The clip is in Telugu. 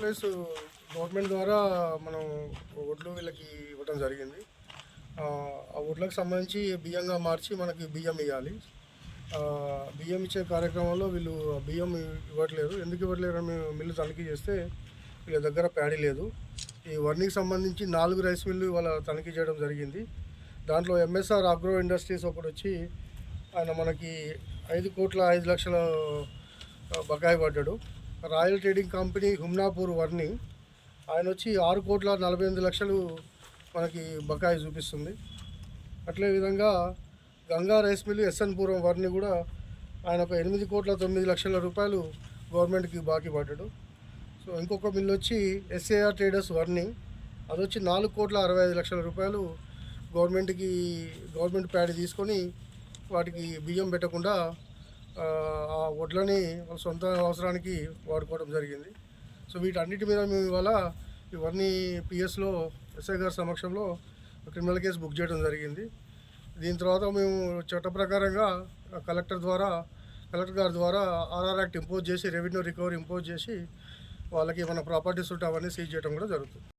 ప్లస్ గవర్నమెంట్ ద్వారా మనం ఒడ్లు వీళ్ళకి ఇవ్వడం జరిగింది. ఆ ఆ ఒడ్లకు సంబంధించి బియ్యంగా మార్చి మనకి బియ్యం ఇవ్వాలి బియ్యం ఇచ్చే కార్యక్రమంలో వీళ్ళు ఆ బియ్యం ఇవ్వట్లేదు ఎందుకు ఇవ్వట్లేరు? మేము మిల్లు తనిఖీ చేస్తే వీళ్ళ దగ్గర ప్యాడీ లేదు. ఈ వర్ణికి సంబంధించి నాలుగు రైస్ మిల్లు వాళ్ళ తనిఖీ చేయడం జరిగింది. దాంట్లో ఎంఎస్ఆర్ అగ్రో ఇండస్ట్రీస్ ఒకటి వచ్చి ఆయన మనకి ఐదు కోట్ల ఐదు లక్షల బకాయి పడ్డాడు. Royal trading company Humnapur Varni ఆయన వచ్చి ఆరు కోట్ల నలభై ఎనిమిది లక్షలు మనకి బకాయి చూపిస్తుంది. అట్లే విధంగా గంగా రైస్ మిల్లు ఎస్ఎన్పురం వర్ని కూడా ఆయన ఒక ఎనిమిది కోట్ల తొమ్మిది లక్షల రూపాయలు గవర్నమెంట్కి బాకీ పడ్డాడు. సో ఇంకొక మిల్లు వచ్చి ఎస్ఏఆర్ ట్రేడర్స్ వర్ని అది వచ్చి నాలుగు కోట్ల అరవై ఐదు లక్షల రూపాయలు గవర్నమెంట్కి గవర్నమెంట్ ప్యాడీ తీసుకొని వాటికి బియ్యం పెట్టకుండా ఆ, వడ్లని వాళ్ళ సొంత అవసరానికి వాడుకోవడం జరిగింది. సో వీటన్నిటి మీద మేము ఇవాళ ఇవన్నీ పిఎస్లో ఎస్ఐ గారి సమక్షంలో క్రిమినల్ కేసు బుక్ చేయడం జరిగింది. దీని తర్వాత మేము చట్ట ప్రకారంగా కలెక్టర్ ద్వారా కలెక్టర్ గారి ద్వారా ఆర్ఆర్ యాక్ట్ ఇంపోజ్ చేసి రెవెన్యూ రికవరీ ఇంపోజ్ చేసి వాళ్ళకి ఏమైనా ప్రాపర్టీస్ ఉంటే అవన్నీ సీజ్ చేయడం కూడా జరుగుతుంది.